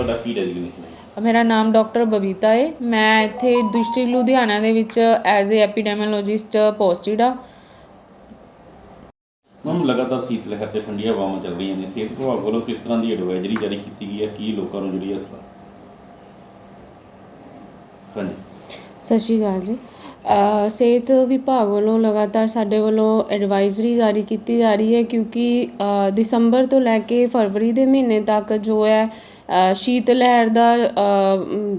ਤੁਹਾਡਾ ਕੀ ਡੈਜ਼ਿਗਨੇਸ਼ਨ ਹੈ ਮੇਰਾ ਨਾਮ ਡਾਕਟਰ ਬਬੀਤਾ ਹੈ ਮੈਂ ਇੱਥੇ ਡਿਸਟ੍ਰਿਕਟ ਲੁਧਿਆਣਾ ਦੇ ਵਿੱਚ ਐਜ਼ ਅ ਐਪੀਡੈਮੀਓਲੋਜਿਸਟ ਪੋਸਟਡ ਆ। ਮੈਮ ਲਗਾਤਾਰ ਸੀਤ ਲਹਿਰ ਤੇ ਠੰਡੀਆਂ ਹਵਾਵਾਂ ਚੱਲ ਰਹੀਆਂ ਨੇ। ਸਿਹਤ ਵਿਭਾਗ ਵੱਲੋਂ ਕਿਸ ਤਰ੍ਹਾਂ ਦੀ ਐਡਵਾਈਜ਼ਰੀ ਜਾਰੀ ਕੀਤੀ ਗਈ ਹੈ? ਕੀ ਲੋਕਾਂ ਨੂੰ ਜਿਹੜੀ ਹਾਂਜੀ। ਸਤਿ ਸ਼੍ਰੀ ਅਕਾਲ ਜੀ। ਅ, ਸਿਹਤ ਵਿਭਾਗ ਵੱਲੋਂ ਲਗਾਤਾਰ ਸਾਡੇ ਵੱਲੋਂ ਐਡਵਾਈਜ਼ਰੀ ਜਾਰੀ ਕੀਤੀ ਜਾ ਰਹੀ ਹੈ ਕਿਉਂਕਿ ਅ, ਦਸੰਬਰ ਤੋਂ ਲੈ ਕੇ ਫਰਵਰੀ ਦੇ ਮਹੀਨੇ ਤੱਕ ਜੋ ਹੈ ਸ਼ੀਤ ਲਹਿਰ ਦਾ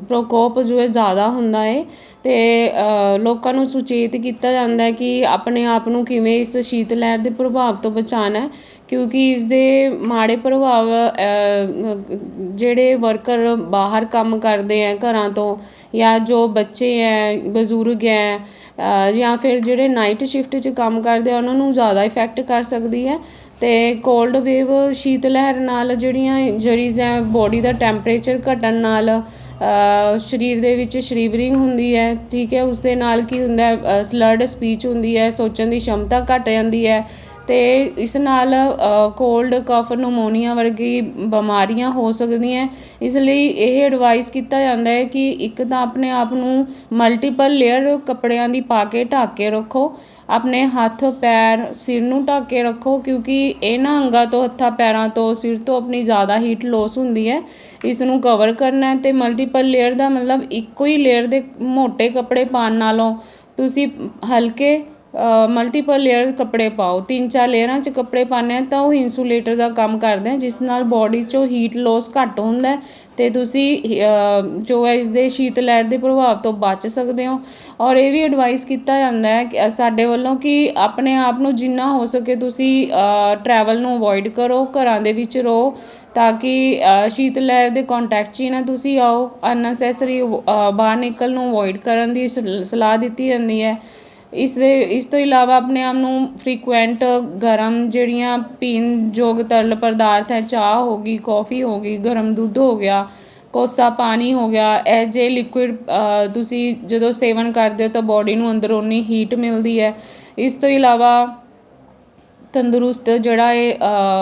ਪ੍ਰਕੋਪ ਜੋ ਹੈ ਜ਼ਿਆਦਾ ਹੁੰਦਾ ਹੈ ਤੇ ਲੋਕਾਂ ਨੂੰ ਸੁਚੇਤ ਕੀਤਾ ਜਾਂਦਾ ਹੈ ਕਿ ਆਪਣੇ ਆਪ ਨੂੰ ਕਿਵੇਂ ਇਸ ਸ਼ੀਤ ਲਹਿਰ ਦੇ ਪ੍ਰਭਾਵ ਤੋਂ ਬਚਾਉਣਾ ਹੈ, ਕਿਉਂਕਿ ਇਸ ਦੇ ਮਾੜੇ ਪ੍ਰਭਾਵ ਜਿਹੜੇ ਵਰਕਰ ਬਾਹਰ ਕੰਮ ਕਰਦੇ ਆ ਘਰਾਂ ਤੋਂ ਜਾਂ ਜੋ ਬੱਚੇ ਹੈ, ਬਜ਼ੁਰਗ ਹੈ ਜਾਂ ਫਿਰ ਜਿਹੜੇ ਨਾਈਟ ਸ਼ਿਫਟ 'ਚ ਕੰਮ ਕਰਦੇ ਆ, ਉਹਨਾਂ ਨੂੰ ਜ਼ਿਆਦਾ ਇਫੈਕਟ ਕਰ ਸਕਦੀ ਹੈ। ਅਤੇ ਕੋਲਡ ਵੇਵ ਸ਼ੀਤ ਲਹਿਰ ਨਾਲ ਜਿਹੜੀਆਂ ਇੰਜਰੀਜ਼ ਹੈ ਬੋਡੀ ਦਾ ਟੈਂਪਰੇਚਰ ਘਟਣ ਨਾਲ ਸਰੀਰ ਦੇ ਵਿੱਚ ਸ਼ਰੀਵਰਿੰਗ ਹੁੰਦੀ ਹੈ, ਠੀਕ ਹੈ ਉਸ ਦੇ ਨਾਲ ਕੀ ਹੁੰਦਾ ਸਲਰਡ ਸਪੀਚ ਹੁੰਦੀ ਹੈ, ਸੋਚਣ ਦੀ ਸ਼ਮਤਾ ਘਟ ਜਾਂਦੀ ਹੈ ਅਤੇ ਇਸ ਨਾਲ ਕੋਲਡ ਕਫ ਨਮੋਨੀਆ ਵਰਗੀ ਬਿਮਾਰੀਆਂ ਹੋ ਸਕਦੀਆਂ। ਇਸ ਲਈ ਇਹ ਐਡਵਾਈਸ ਕੀਤਾ ਜਾਂਦਾ ਹੈ ਕਿ ਇੱਕ ਤਾਂ ਆਪਣੇ ਆਪ ਨੂੰ ਮਲਟੀਪਲ ਲੇਅਰ ਕੱਪੜਿਆਂ ਦੀ ਪਾ ਕੇ ਢੱਕ ਕੇ ਰੱਖੋ। ਆਪਣੇ ਹੱਥ, ਪੈਰ, ਸਿਰ ਨੂੰ ਢੱਕ ਕੇ ਰੱਖੋ, ਕਿਉਂਕਿ ਇਹਨਾਂ ਅੰਗਾਂ ਤੋਂ, ਹੱਥਾਂ, ਪੈਰਾਂ ਤੋਂ, ਸਿਰ ਤੋਂ ਆਪਣੀ ਜ਼ਿਆਦਾ ਹੀਟ ਲੋਸ ਹੁੰਦੀ ਹੈ। ਇਸ ਨੂੰ ਕਵਰ ਕਰਨਾ ਹੈ ਤੇ ਮਲਟੀਪਲ ਲੇਅਰ ਦਾ ਮਤਲਬ ਇੱਕੋ ਹੀ ਲੇਅਰ ਦੇ ਮੋٹے ਕੱਪੜੇ ਪਾਉਣ ਨਾਲੋਂ ਤੁਸੀਂ ਹਲਕੇ ਮਲਟੀਪਲ ਲੇਅਰ ਕੱਪੜੇ ਪਾਓ, ਤਿੰਨ ਚਾਰ ਲੇਅਰਾਂ 'ਚ ਕੱਪੜੇ ਪਾਉਂਦੇ ਆ ਤਾਂ ਉਹ ਇਨਸੂਲੇਟਰ ਦਾ ਕੰਮ ਕਰਦੇ ਆ ਜਿਸ ਨਾਲ ਬਾਡੀ 'ਚੋਂ ਹੀਟ ਲੋਸ ਘੱਟ ਹੁੰਦਾ ਹੈ ਤੇ ਤੁਸੀਂ ਜੋ ਹੈ ਇਸ ਦੇ ਸ਼ੀਤ ਲਹਿਰ ਦੇ ਪ੍ਰਭਾਵ ਤੋਂ ਬਚ ਸਕਦੇ ਹੋ। ਔਰ ਇਹ ਵੀ ਐਡਵਾਈਸ ਕੀਤਾ ਜਾਂਦਾ ਹੈ ਕਿ ਸਾਡੇ ਵੱਲੋਂ ਕਿ ਆਪਣੇ ਆਪ ਨੂੰ ਜਿੰਨਾ ਹੋ ਸਕੇ ਤੁਸੀਂ ਟਰੈਵਲ ਨੂੰ ਅਵੋਇਡ ਕਰੋ, ਘਰਾਂ ਦੇ ਵਿੱਚ ਰਹੋ ਤਾਂ ਕਿ ਸ਼ੀਤ ਲਹਿਰ ਦੇ ਕੰਟੈਕਟ 'ਚ ਹੀ ਨਾ ਤੁਸੀਂ ਆਓ। ਅਨਨੈਸੈਸਰੀ ਬਾਹਰ ਨਿਕਲ ਨੂੰ ਅਵੋਇਡ ਕਰਨ ਦੀ ਸਲ- ਸਲਾਹ ਦਿੱਤੀ ਜਾਂਦੀ ਹੈ। ਇਸ ਦੇ, ਇਸ ਤੋਂ ਇਲਾਵਾ ਆਪਣੇ ਆਪ ਨੂੰ ਫ੍ਰੀਕੁਐਂਟ ਗਰਮ ਜਿਹੜੀਆਂ ਪੀਣ ਯੋਗ ਤਰਲ ਪਦਾਰਥ ਹੈ, ਚਾਹ ਹੋ ਗਈ ਕੌਫੀ ਹੋ ਗਈ, ਗਰਮ ਦੁੱਧ ਹੋ ਗਿਆ, ਕੋਸਾ ਪਾਣੀ ਹੋ ਗਿਆ, ਇਹ ਜੇ ਲਿਕੁਇਡ ਤੁਸੀਂ ਜਦੋਂ ਸੇਵਨ ਕਰਦੇ ਹੋ ਤਾਂ ਬਾਡੀ ਨੂੰ ਅੰਦਰੋਂ ਉਨੀ ਹੀਟ ਮਿਲਦੀ ਹੈ। ਇਸ ਤੋਂ ਇਲਾਵਾ ਤੰਦਰੁਸਤ ਜਿਹੜਾ ਇਹ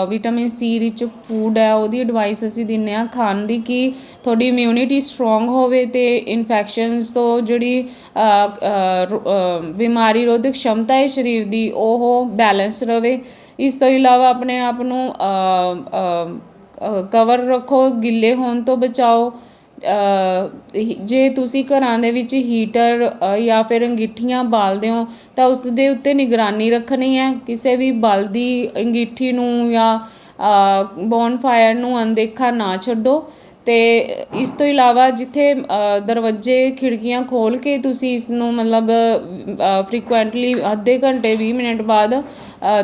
ਵਿਟਾਮਿਨ ਸੀ ਰਿਚ ਫੂਡ ਹੈ, ਉਹਦੀ ਐਡਵਾਈਸ ਅਸੀਂ ਦਿੰਨੇ ਆ ਖਾਣ ਦੀ ਕਿ ਤੁਹਾਡੀ ਇਮਿਊਨਿਟੀ ਸਟਰੋਂਗ ਹੋਵੇ ਤੇ ਇਨਫੈਕਸ਼ਨਸ ਤੋਂ ਜਿਹੜੀ ਬਿਮਾਰੀ ਰੋਧਕ ਸ਼ਮਤਾ ਹੈ ਸਰੀਰ ਦੀ, ਉਹ ਬੈਲੈਂਸ ਰਵੇ। ਇਸ ਤੋਂ ਇਲਾਵਾ ਆਪਣੇ ਆਪ ਨੂੰ ਕਵਰ ਰੱਖੋ, ਗਿੱਲੇ ਹੋਣ ਤੋਂ ਬਚਾਓ। ਜੇ ਤੁਸੀਂ ਘਰਾਂ ਦੇ ਵਿੱਚ ਹੀਟਰ ਜਾਂ ਫਿਰ ਅੰਗੀਠੀਆਂ ਬਾਲਦੇ ਹੋ, ਤਾਂ ਉਸ ਦੇ ਉੱਤੇ ਨਿਗਰਾਨੀ ਰੱਖਣੀ ਹੈ। ਕਿਸੇ ਵੀ ਬਲਦੀ ਅੰਗੀਠੀ ਨੂੰ ਜਾਂ ਬੌਨਫਾਇਰ ਨੂੰ ਅਣਦੇਖਾ ਨਾ ਛੱਡੋ। ਤੇ ਇਸ ਤੋਂ ਇਲਾਵਾ ਜਿੱਥੇ ਦਰਵਾਜ਼ੇ, ਖਿੜਕੀਆਂ ਖੋਲ ਕੇ ਤੁਸੀਂ ਇਸ ਨੂੰ ਮਤਲਬ ਫ੍ਰੀਕੁਐਂਟਲੀ ਅੱਧੇ ਘੰਟੇ 20 ਮਿੰਟ ਬਾਅਦ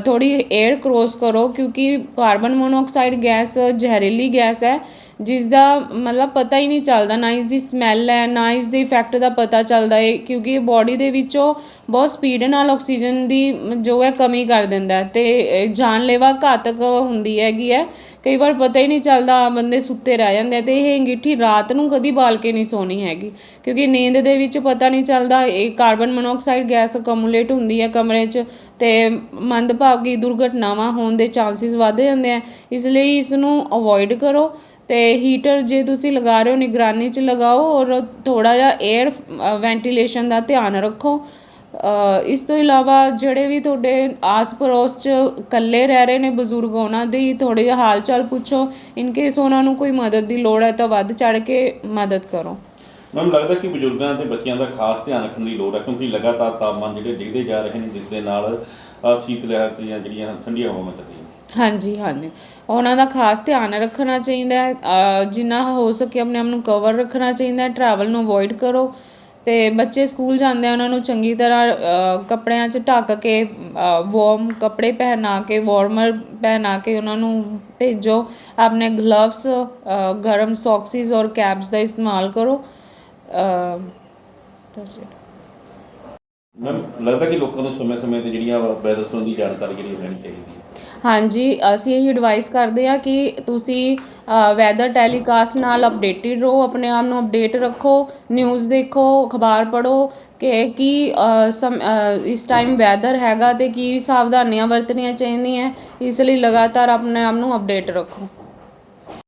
ਥੋੜੀ 에ਅਰ ਕ੍ਰੋਸ ਕਰੋ, ਕਿਉਂਕਿ ਕਾਰਬਨ ਮੋਨੋਆਕਸਾਈਡ ਗੈਸ ਜ਼ਹਿਰੀਲੀ ਗੈਸ ਹੈ। ਜਿਸ ਦਾ ਮਤਲਬ ਪਤਾ ਹੀ ਨਹੀਂ ਚੱਲਦਾ, ਨਾ ਇਸ ਦੀ ਸਮੈਲ ਹੈ, ਨਾ ਇਸ ਦੇ ਇਫੈਕਟ ਦਾ ਪਤਾ ਚੱਲਦਾ ਹੈ, ਕਿਉਂਕਿ ਬਾਡੀ ਦੇ ਵਿੱਚ ਉਹ ਬਹੁਤ ਸਪੀਡ ਨਾਲ ਆਕਸੀਜਨ ਦੀ ਜੋ ਹੈ ਕਮੀ ਕਰ ਦਿੰਦਾ ਹੈ ਤੇ ਜਾਨਲੇਵਾ ਘਾਤਕ ਹੁੰਦੀ ਹੈਗੀ ਹੈ। ਕਈ ਵਾਰ ਪਤਾ ਹੀ ਨਹੀਂ ਚੱਲਦਾ ਬੰਦੇ ਸੁੱਤੇ ਰਹਿ ਜਾਂਦੇ ਆ ਤੇ ਇਹ ਅੰਗੀਠੀ ਰਾਤ ਨੂੰ ਕਦੀ ਬਾਲ ਕੇ ਨਹੀਂ ਸੋਣੀ ਹੈਗੀ, ਕਿਉਂਕਿ ਨੀਂਦ ਦੇ ਵਿੱਚ ਪਤਾ ਨਹੀਂ ਚੱਲਦਾ, ਇਹ ਕਾਰਬਨ ਮੋਨੋਆਕਸਾਈਡ ਗੈਸ ਅਕਮੂਲੇਟ ਹੁੰਦੀ ਹੈ ਕਮਰੇ 'ਚ ਤੇ ਮੰਦਭਾਗੀ ਦੁਰਘਟਨਾਵਾਂ ਹੋਣ ਦੇ ਚਾਂਸਸ ਵੱਧ ਜਾਂਦੇ ਆ, ਇਸ ਲਈ ਇਸ ਨੂੰ ਅਵੋਇਡ ਕਰੋ। ਤੇ ਹੀਟਰ ਜੇ ਤੁਸੀਂ ਲਗਾ ਰਹੇ ਹੋ, ਨਿਗਰਾਨੀ 'ਚ ਲਗਾਓ ਔਰ ਥੋੜਾ ਜਿਹਾ 에ਅਰ ਵੈਂਟੀਲੇਸ਼ਨ ਦਾ ਧਿਆਨ ਰੱਖੋ। ਇਸ ਤੋਂ ਇਲਾਵਾ ਜਿਹੜੇ ਵੀ ਤੁਹਾਡੇ ਆਸ ਪੜੋਸ 'ਚ ਇਕੱਲੇ ਰਹਿ ਰਹੇ ਨੇ ਬਜ਼ੁਰਗ, ਉਹਨਾਂ ਦੀ ਥੋੜ੍ਹੇ ਜਿਹਾ ਹਾਲ ਚਾਲ ਪੁੱਛੋ। ਇਨ ਕੇਸ ਉਹਨਾਂ ਨੂੰ ਕੋਈ ਮਦਦ ਦੀ ਲੋੜ ਹੈ ਤਾਂ ਵੱਧ ਚੜ ਕੇ ਮਦਦ ਕਰੋ। ਮੈਨੂੰ ਲੱਗਦਾ ਕਿ ਬਜ਼ੁਰਗਾਂ ਤੇ ਬੱਚਿਆਂ ਦਾ ਖਾਸ ਧਿਆਨ ਰੱਖਣ ਦੀ ਲੋੜ ਹੈ, ਕਿਉਂਕਿ ਲਗਾਤਾਰ ਤਾਪਮਾਨ ਜਿਹੜੇ ਡਿੱਗਦੇ ਜਾ ਰਹੇ ਨੇ, ਜਿਸ ਦੇ ਨਾਲ ਸੀਤ ਲਹਿਰ ਦੀਆਂ ਜਿਹੜੀਆਂ ਠੰਡੀਆਂ ਹਵਾਵਾਂ ਚੱਲ ਹਾਂਜੀ ਹਾਂਜੀ। ਉਹਨਾਂ ਦਾ ਖਾਸ ਧਿਆਨ ਰੱਖਣਾ ਚਾਹੀਦਾ ਹੈ। ਜਿੰਨਾ ਹੋ ਸਕੇ ਆਪਣੇ ਆਪ ਨੂੰ ਕਵਰ ਰੱਖਣਾ ਚਾਹੀਦਾ ਹੈ। ਟਰੈਵਲ ਨੂੰ ਅਵੋਇਡ ਕਰੋ ਤੇ ਬੱਚੇ ਸਕੂਲ ਜਾਂਦੇ ਆ, ਉਹਨਾਂ ਨੂੰ ਚੰਗੀ ਤਰ੍ਹਾਂ ਕੱਪੜਿਆਂ 'ਚ ਢੱਕ ਕੇ ਵਾਰਮ ਕੱਪੜੇ ਪਹਿਨਾ ਕੇ ਵਾਰਮਰ ਪਹਿਨਾ ਕੇ ਉਹਨਾਂ ਨੂੰ ਭੇਜੋ। ਆਪਣੇ ਗਲਵਸ ਗਰਮ ਸੌਕਸਿਸ ਔਰ ਕੈਪਸ ਦਾ ਇਸਤੇਮਾਲ ਕਰੋ। ਮੈਮ, ਲੱਗਦਾ ਕਿ ਲੋਕਾਂ ਨੂੰ ਸਮੇਂ-ਸਮੇਂ ਤੇ ਜਿਹੜੀਆਂ ਵੈਦਰ ਸੰਬੰਧੀ ਜਾਣਕਾਰੀ ਜਿਹੜੀ ਲੈਣੀ ਚਾਹੀਦੀ ਹੈ? ਹਾਂਜੀ, ਅਸੀਂ ਇਹ ਐਡਵਾਈਸ ਕਰਦੇ ਆ ਕਿ ਤੁਸੀਂ ਵੈਦਰ ਟੈਲੀਕਾਸਟ ਨਾਲ ਅਪਡੇਟਡ ਰਹੋ, ਆਪਣੇ ਆਪ ਨੂੰ ਅਪਡੇਟ ਰੱਖੋ ਨਿਊਜ਼ ਦੇਖੋ, ਅਖਬਾਰ ਪੜ੍ਹੋ, ਕਿ, ਕੀ ਸਮ- ਇਸ ਟਾਈਮ ਵੈਦਰ ਹੈਗਾ ਤੇ ਕੀ ਸਾਵਧਾਨੀਆਂ ਵਰਤਣੀਆਂ ਚਾਹੀਦੀਆਂ, ਇਸ ਲਈ ਲਗਾਤਾਰ ਆਪਣੇ ਆਪ ਨੂੰ ਅਪਡੇਟ ਰੱਖੋ।